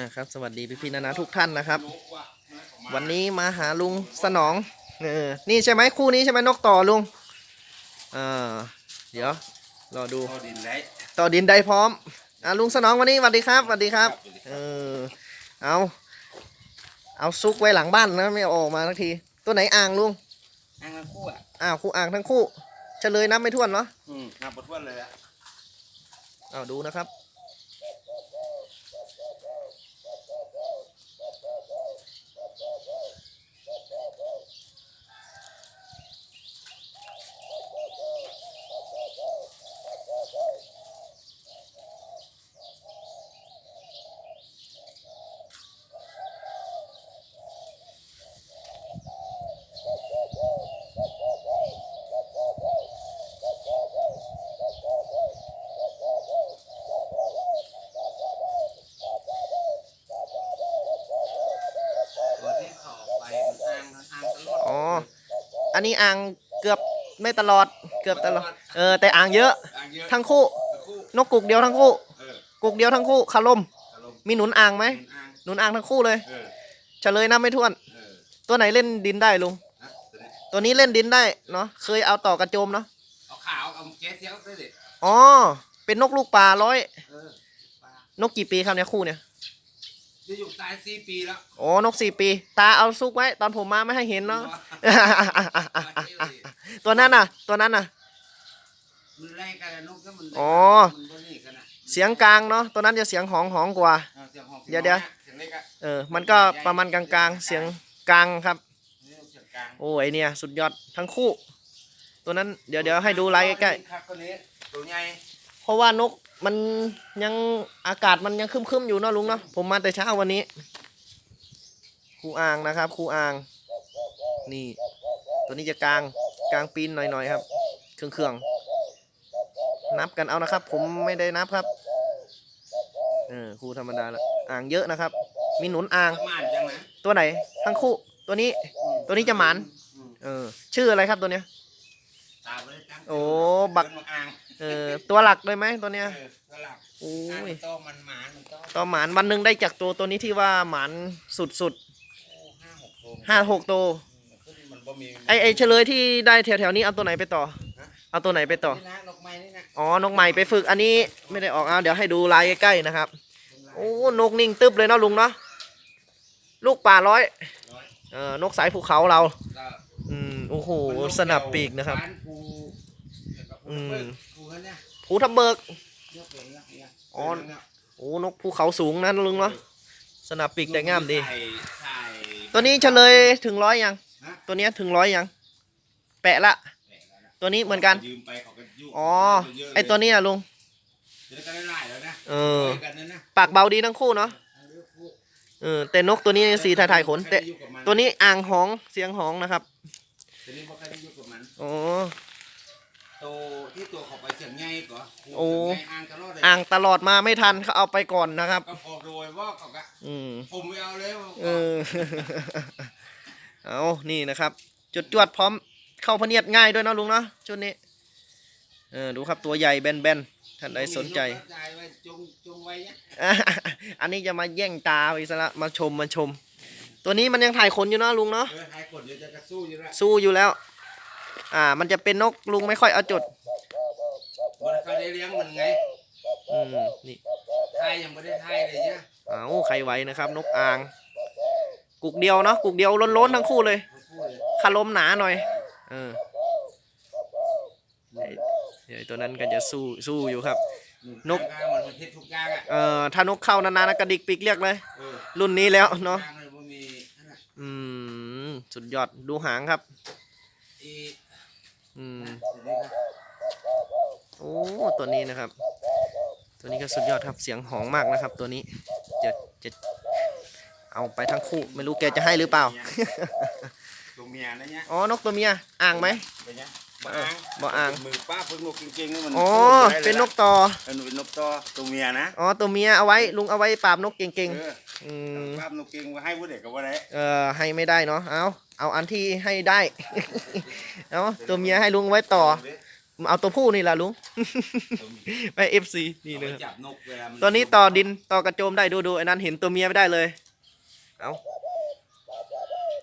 นะครับ สวัสดีพี่พี่ๆนานาทุกท่านนะครับ วันนี้มาหาลุงสนองเออนี่ใช่ไหมคู่นี้ใช่ไหมนกต่อลุงอ่าเดี๋ยวรอดูพอดินได้ต่อดินได้พร้อมอ่าลุงสนองวันนี้สวัสดีครับสวัสดีครับเออเอาเอาซุกไว้หลังบ้านนะไม่เอาออกมาทักที ตัวไหนอ่างลุงอ่างทั้งคู่อะอ้าวคู่อ่างทั้งคู่เฉลยนับไม่ถ้วนเนาะอืมนับหมดวันเลยอะเอาดูนะครับ ตัวที่เขาออกไปมันอ่างอ่างตลอด อ๋อ อันนี้อ่างเกือบไม่ตลอดเกือบตลอด เออแต่อ่างเยอะ อ่างเยอะทั้งคู่ ทั้งคู่นกกุกเดียวทั้งคู่ เออกุกเดียวทั้งคู่คาลมอารมณ์มีหนุนอ่างไหมอ่างหนุนอ่างทั้งคู่เลยเออเฉลยนับไม่ถ้วน เออตัวไหนเล่นดินได้ลุงนะตัวนี้ตัวนี้เล่นดินได้เนาะเคยเอาต่อกระโจมเนาะเอาขาวเอาแก๊สเที่ยวได้เลยอ๋อเป็นนกลูกป่าร้อยเออปลานกกี่ปีครับเนี่ยคู่เนี่ย จะอยู่ตายสี่ปีแล้วโอ้นกสี่ปี ตาเอาซุกไว้ ตอนผมมาไม่ให้เห็นเนาะ ตัวนั้นน่ะ ตัวนั้นน่ะ มันแรงกันนะนกก็มันอ๋อ มันบ่นี่กันนะเสียงกลางเนาะ ตัวนั้นจะเสียงหองหองกว่า อาสีงหองเดี๋ยวเดี๋ยว เสียงเล็กอะเออ มันก็ประมาณกลางๆ เสียงกลางครับเสียงกลางโอ้ยเนี่ย สุดยอดทั้งคู่ ตัวนั้นเดี๋ยวเดี๋ยวให้ดูไลฟ์ใกล้ครับตัวนี้ตัวใหญ่ๆเพราะว่านก มันยังอากาศมันยังครึมๆอยู่เนาะลุงเนาะผมมาแต่เช้าวันนี้ครูอ่างนะครับครูอ่าง นี่ ตัวนี้จะกลางกลางปีนหน่อยๆครับ เครื่องเครื่องๆนับกันเอานะครับ ผมไม่ได้นับครับเออครูธรรมดาละอ่างเยอะนะครับ มีหนุนอ่าง ประมาณจังนะตัวไหน ทั้งคู่ ตัวนี้อืมตัวนี้จะหมานอืมเออ ชื่ออะไรครับตัวเนี้ย ตามเลยตั้งโอ้ บัก เดินมาอ่าง เออตัวหลักเลยไหมตัวเนี้ยเออสลับโอ้อ่างยมันโตมันหมานมันโตต่อหมานวันหนึ่งได้จากตัวตัวนี้ที่ว่าหมานสุดสุดโอ้ห้าหกโตๆห้าหกตัวขึ้นมันบ่มีไอไอเฉลยที่ได้แถวๆนี้เอาตัวไหนไปต่อ เอาตัวไหนไปต่อ นี่นะนกไม้นี่นะอ๋อนกใหม่ไปฝึกอันนี้ไม่ได้ออกเอาเดี๋ยวให้ดูลายใกล้ๆนะครับ โอ้นกนิ่งตึ๊บเลยเนาะลุงเนาะลูกป่าร้อยร้อยเออนกสายภูเขาเรา ก็อืมโอ้โหสนับปีกนะครับานภูเกี่ยวกับภูอืมเบิกภูเขาเนี่ย ภูทับเบิกเยอะเป็นเนี่ยเนี่ยอ๋อเป็นเนี่ยโอ้นกภูเขาสูงนะลุงเนาะสนับปีกแต่งามดีใส่ใส่ตัวนี้เฉลยถึงร้อยยังฮะตัวเนี้ยถึงร้อยยัง แปะละแปะแล้วนะตัวนี้เหมือนกันยืมไปเขาก็ยุ่งอ๋อเยะเลยไอตัวนี้อะลุงเดี๋ยวก็ได้ไล่แล้วนะเออช่วยกันนะนะปากเบาดีทั้งคู่เนาะ เอาเรื่องภูเออแต่นกตัวนี้สีถ่ายๆขน แต่ใครได้ยุ่งกับมันตัวนี้อ่างหอง เสียงหองนะครับตัวนี้บ่ใครได้ยุ่งกับมันอ๋อ ตัวที่ตัวเขาไปเสียงใหญ่ก่อนโอ้ เสียงใหญ่อ่างตลอดเลยอ่างตลอดมาไม่ทันเขาเอาไปก่อนนะครับ ก็พอโดยว่าเขาก็อืม ผมไม่เอาเลยว่าเออ เอานี่นะครับ จุดจวดพร้อมเข้าพะเนียดง่ายด้วยเนาะลุงเนาะชุดนี้ เออ ดูครับตัวใหญ่แบนๆ ท่านใดสนใจจ่ายไว้จงจงไว้เนี่ยอะอันนี้จะมาแย่งตาไปซะละมาชมมาชม ตัวนี้มันยังถ่ายขนอยู่เนาะลุงเนาะเออท้ายกดเดี๋ยวจะกระสู้อยู่แล้วสู้อยู่แล้ว อ่า มันจะเป็นนกลุงไม่ค่อยเอาจุดบ่ได้เขาได้เลี้ยงมันไงอืมนี่ทายยังไม่ได้ทายเลยเนี่ยเอาใครไหวนะครับ นกอ่างกุกเดียวเนาะกุกเดียวล้นๆทั้งคู่เลยเขาพูดเลยคาลมหนาหน่อยเออไอ้เดี๋ยวตัวนั้นก็จะสู้สู้อยู่ครับ นกทางมันมันเฮ็ดทุกอย่างอะเอ่อถ้านกเข้านานๆนะกระดิกปีกเรียกเลยเออรุ่นนี้แล้วเนาะทางเลยบ่มีนั่นน่ะอืม สุดยอดดูหางครับ อีอืมเดี๋ยวนี้ครับโอ้ตัวนี้นะครับ ตัวนี้ก็สุดยอดครับเสียงหองมากนะครับ ตัวนี้จะจะเอาไปทั้งคู่ไม่รู้แกจะให้หรือเปล่า ตัวเมียนะเนี่ยอ๋อนกตัวเมียอ่างไหมเป็นไงเออบ่อ่างมือป้าเพิ่งนกจริงๆนี่มันอ๋อพูดได้ลยเป็นนกต่อเออเป็นนกต่อตัวเมียนะอ๋อตัวเมียเอาไว้ลุงเอาไว้ปราบนกเก่งเออๆ อืมป้านกเก่งมาให้ผู้เด็กกับว่าได้เออให้ไม่ได้เนาะเอาเอาอันที่ให้ได้ เอาตัวเมียให้ลุงไว้ต่อ เอาตัวผู้นี่ล่ะลุงตัวเมียไปเอฟซีนี่เอานะไปครับจับนกเวลามันตัวนี้ต่อดินต่อกระโจมได้ดูดูไอ้นั้นเห็นตัวเมียไม่ได้เลย เอา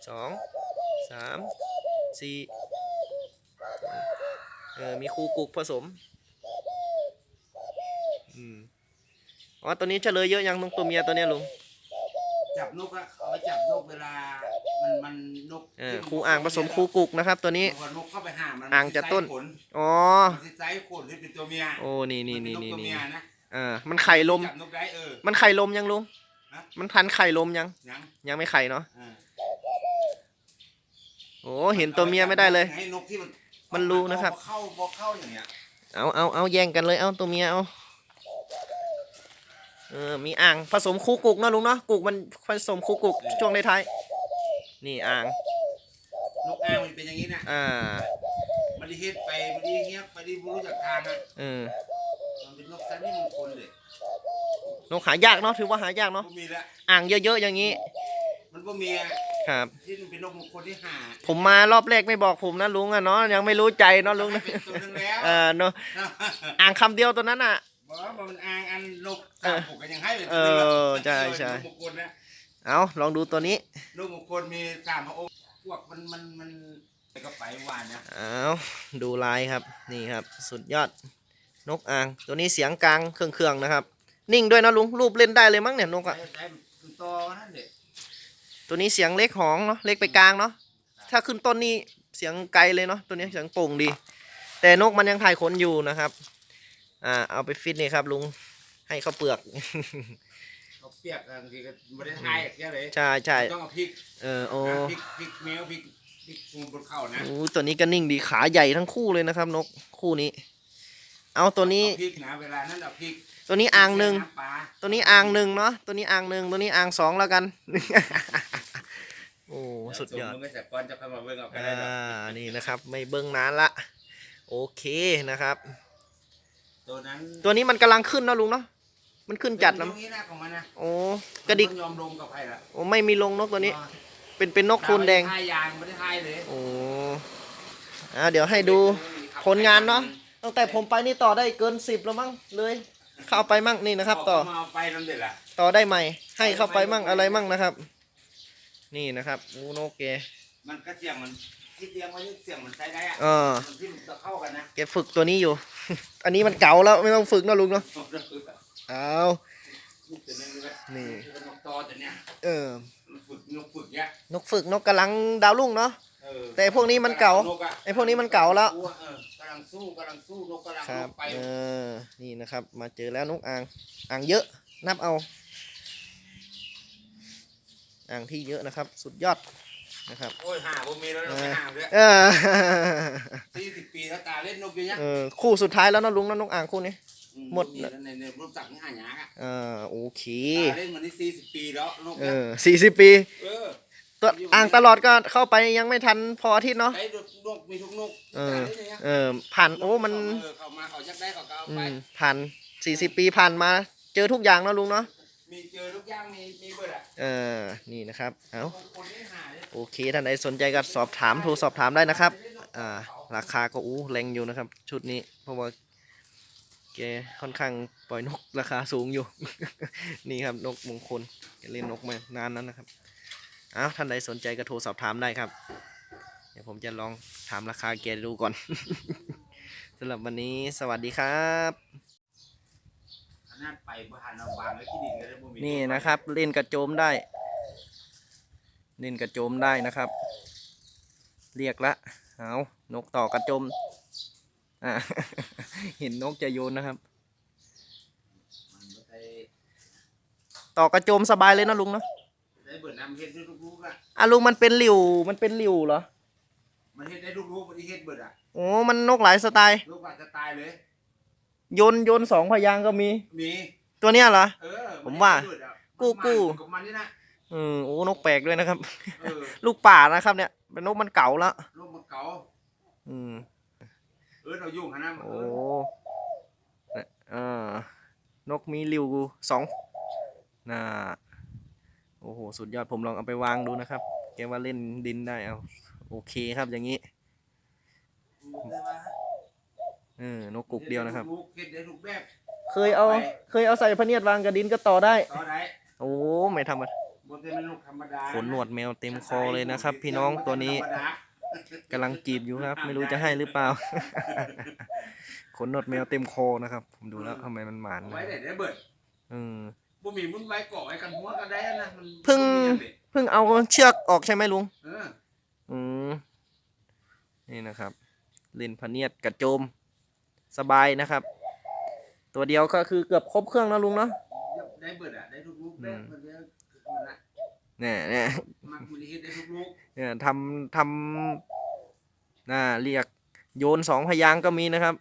สองสามสี่เออมีคูกุกผสมอืมอ๋อตัวนี้เฉลยเยอะยังตรงตัวเมียตัวเนี้ยลุง จับนกอะเอาไปจับนกเวลา มันมันนกเออคูอ่างผสมคูกุกนะครับ ตัวนี้ พอนกเข้าไปหามันอ่างจะต้น มัสิไซส์ขนอ๋อมันสิไซส์ขนที่เป็นตัวเมียโอ้ นี่นี่นี่มัเป็นี่กตัวนี่เมียนะเออมันไข่ลม จับนกได้เออ มันไข่ลมยังลุง ฮะ มันพันไข่ลมยัง ยังยังไม่ไข่เนาะเออโอ้เห็นตัวเมียไม่ได้เลย ให้นกที่มันมันรู้นะครับ พอเข้าพอเข้าอย่างเงี้ยเอาเอาเอาแย่งกันเลย เอาตัวเมียเอา เออมีอ่างผสมคูกุกเนอะลุงเนาะกุกมันผสมคูกุกช่วงท้ายๆนี่อ่างนกอ้างมันเป็นอย่างนี้นะอ่ามันได้เฮ็ดไปมันได้เฮียบมันได้บ่รู้จักทางอะเออมันเป็นนกสันนี่มงคลเลยนกหายากเนาะถือว่าหายากเนาะบ่มีละอ่างเยอะๆอย่างนี้ มันบ่มีอะครับ ที่มันเป็นนกมงคลที่หาผมมารอบแรกไม่บอกผมนะลุงอะเนาะยังไม่รู้ใจเนาะลุงให้นะเป็นตัวหนึงแล้วเออเนาะอ่างคำเดียวตัวนั้นอะ บอกว่ามันอ้างอันนกเอตาอมปกก็ยังให้เลยเออใช่ใช่นกมงคลนะเอาลองดูตัวนี้นกมงคลมีสามพระองค์พวกมันมันมันไปก็ไปหวานนะเอาดูลายครับ นี่ครับ สุดยอด นกอ่าง ตัวนี้เสียงกลางเครื่องๆนะครับ นิ่งด้วยนะลุง รูปเล่นได้เลยมั้งเนี่ยนกใช้อะใช้คือตอนั่นเด็กตัวนี้เสียงเล็กหองเนาะเล็กไปกลางเนาะถ้าขึ้นต้นนี่เสียงไกลเลยเนาะตัวนี้เสียงโป่งดี แต่นกมันยังถ่ายขนอยู่นะครับ อ่าเอาไปฟิตนี่ครับ ลุงให้ข้าวเปลือก เขาเปียกบางทีก็ไม่ได้ทายแค่เลยใช่ใช่ต้องเอาพริกเออโอ้นะพริกพริกแมวพริกพริกปูนบนเข่านะโอ้ตัวนี้ก็นิ่งดีขาใหญ่ทั้งคู่เลยนะครับ นกคู่นี้ เอาตัวนี้ เอาพริกนะเวลานั้นเอาพริกตัวนี้อ่างหนึ่งใส่ำปลาตัวนี้อ่างหนึ่งเนาะ ตัวนี้อ่างหนึ่ง ตัวนี้อ่างสองแล้วกัน โอ้ สุดยอด เวส่งมึงไปแต่ก่อนจะเข้ามาเบิ่งเอาก็อ่ได้ดอกานี่นะครับ ไม่เบิ้งนานละ โอเคนะครับ ตัวนั้นตัวนี้มันกำลังขึ้นเนอะลุงเนาะมันขึ้นจัดแล้นะวนี้หน้าของมันนะโอ้กระดิกมันยอมลงกับใครละโอ้ไม่มีลงนกตัวนี้ เป็นเป็นนกคูนแดงทายยางไม่ได้ทายเลยโอ้อ่าเดี๋ยวให้ดูผลงานเนาะตั้งแต่ผมไปนี่ต่อได้เกินสิบแล้วมั้งเลยเข้าไปมั่งนี่นะครับ ต่อเามาเอาไปนั่นเด็ดละต่อได้ใหม่ ให้เข้าไปมั่งอะไรมั่งนะครับ นี่นะครับโอ้นกแกมันก็เสียงมัน ที่เตียงไว้เสียงมันใช้ได้อะเออ มันที่มันจะเข้ากันนะแกฝึกตัวนี้อยู่ อันนี้มันเก่าแล้วไม่ต้องฝึกเนอะลุงเนาะเอาตัวนี้เลยนี่ นกตอตัวเนี้ยเออ มันฝึกนกฝึกเนี้ยนกฝึกนกกำลังดาวรุ่งเนาะ เออแต่พวกนี้มันเก่าะไอ้พวกนี้มันเก่าแล้วเออกำลังสู้กำลังสู้นกกำลังครับนกไปเออ นี่นะครับ มาเจอแล้วนกอ่าง อ่างเยอะ นับเอา อ่างที่เยอะนะครับ สุดยอด นะครับ โอ้ยหาผมมีแล้วเราไม่หาเลยเออสี่สิบปีแล้วตาเล่นนกอยู่เนี้ยเออคู่สุดท้ายแล้วเนอะลุงเนอะนกอ่างคู่นี้อืหมด แล้วในในรูปจักรนี่หายากอะอ่าโอเค ตาเล่นมันนี่สี่สิบปีแล้วนกเอเนี่ยอสี่สิบปีเออตัวอ่างตลอดก็เข้าไปยังไม่ทันพออาทิตย์เนาะ ไอ้นกนกมีทุกนกเออ ตาล่นย่างเงี้ยเออ ผ่านโอ้มันเออเขามาเขายักได้เขาก็เอาอืไป มผ่านสี่สิบปีผ่านมา เจอทุกอย่างเนอะลุงเนาะมีเจอทุกอย่างมีมีเบิดอะเออนี่นะครับ เอาคนที่หาเนี่ย โอเคท่านใดสนใจก็สอบถามโทรสอบถามได้นะครับอ่าราคาก็อู้แรงอยู่นะครับ ชุดนี้เพราะว่าแกค่อนข้างปล่อยนกราคาสูงอยู่ นี่ครับนกมงคลแกเล่นนกมานานนั้นนะครับอ้าวท่านใดสนใจก็โทรสอบถามได้ครับ เดี๋ยวผมจะลองถามราคาแกดูก่อน สำหรับวันนี้สวัสดีครับขนาดไปบ้านเราวางไว้ที่ดินก็ได้บ่มีนี่นะครับเล่นกระโจมได้ เล่นกระโจมได้นะครับ เรียกละเอานกต่อกระโจมอ่าเห็นนกจะโยนนะครับมันบ่ได้ต่อกระโจมสบายเลยนะลุงเนาะได้เบิดน้ำเฮ็ดได้ลูกๆอะอะลุงมันเป็นหลิวมันเป็นหลิวเหรอมันเฮ็ดได้ลูกๆมันที่เฮ็ดเบิดอะโอ้มันนกหลายสไตล์ลูกอาจจะตายเลยโยนโยนสองพยางค์ก็มีมีตัวเนี้ยเหรอ เออผมว่าเบิดอะกู้กู้มันกับมันนี่นะ อืมโอ้นกแปลกด้วยนะครับ เออลูกป่านะครับเนี่ย เป็นนกมันเก่าแล้วลูกมันเก่าอืม เออเรายุ่งขนาดนั้นโอ้เออเนี่ยอ่านกมีริวสองน่าโอ้โห สุดยอด ผมลองเอาไปวางดูนะครับ แกว่าเล่นดินได้เอา โอเคครับอย่างนี้แต่ว่าเออ นกกุกเดียวนะครับลูกเฮ็ดได้ทุกแบบเคยเอา เคยเอาใส่พะเนียดวางกระดินก็ต่อได้ ต่อได้โอ้ ไม่ธรรมดา บ่ได้เป็นนกธรรมดาขนหนวดแมวเต็มคอเลยนะครับ พี่น้องตัวนี้ธรรมดากำลังจีบอยู่ครับ ไม่รู้จะให้หรือเปล่า ขนหนวดแมวเต็มคอนะครับ ผมดูแล้วทำไมมันหมานเอานะไว้ได้ได้เบิดเออบ่มีมุนไว้เกาะไว้กันหัวกันได้นะมันเพิ่งบ่มีอย่างเด็ดเพิ่งเอาเชือกออกใช่ไหมลุงเอออืมนี่นะครับเล่นพะเนียดกระโจมสบายนะครับ ตัวเดียวก็คือเกือบครบเครื่องแล้วลุงเนาะได้เบิดอะได้ทุกลูกอืได้ เนี่ยเนี่ยมักมันเฮ็ดได้ทุกลูกเนี่ยทำทำน่าเรียกโยนสองพยางค์ก็มีนะครับ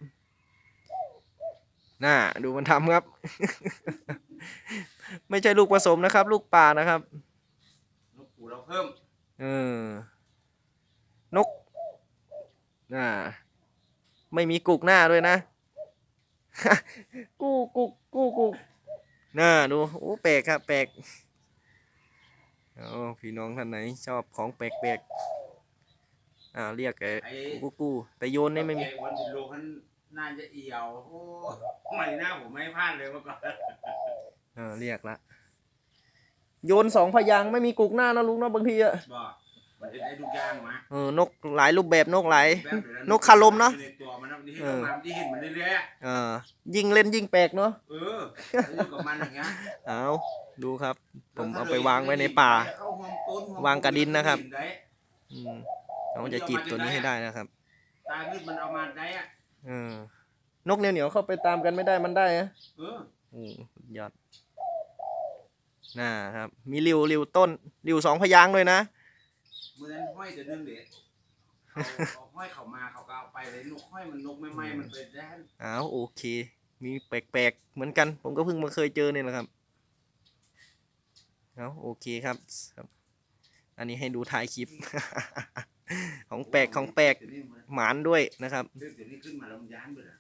น่าดูมันทำครับ ไม่ใช่ลูกผสมนะครับ ลูกป่านะครับ นกปูเราเพิ่ม เออ นก น่า ไม่มีกุกหน้าด้วยนะ กูกุกกูกุกน่าดู โอ้แปลกครับแปลก เอาพี่น้องท่านไหน ชอบของแปลกๆอ่าเรียกไอ้ไอ้กูกูแต่โยนนี่ไม่มีแกวันที่โลกมันน่าจะเอี่ยวโอ้ไม่น่าผมไม่พลาดเลยเมื่อก่อนเออเรียกละ โยนสองพยางค์ไม่มีกุกหน้านะลุงเนาะบางทีอะบอกมันเฮ็ดได้ทุกอย่างมาเออนกหลายรูปแบบนกหลาย แบบเดี๋ยวนกคารมเนอะในตัวมันนะที่เห็นมันที่เห็นมันเรื่อยๆอะเออยิ่งเล่นยิ่งแปลกเนาะเออแล้วอยู่กับมันอย่างเงี้ยเอา ดูครับ ผมเอาไปวางไว้ในป่าเข้ห่วงต้นห่วางกระดินนะครับได้อืมน้องจะจีบตัวนี้ให้ได้นะครับ ตาขึ้นมันเอามาได้อะเออนกเหนียวเหนียวๆเข้าไปตามกันไม่ได้มันได้นะเอออืมสุดยอดน่าครับ มีริวริวต้นริวสองพยางค์ด้วยนะเมื่อนั้นห้อยจะดึงเด็ดเอาเอาห้อยเขามาเขาก็เอาไปเลยนกห้อยมันนกไม่ไหม้มันเป็นแดนอ้าวโอเค มีแปลกๆเหมือนกัน ผมก็เพิ่งมาเคยเจอเนี่ยแหละครับ เอาโอเคครับ อันนี้ให้ดูท้ายคลิป ของแปลกของแปลกหมานด้วยนะครับ เดี๋ยวนี้ขึ้นมาแล้วมันย้านไปเลย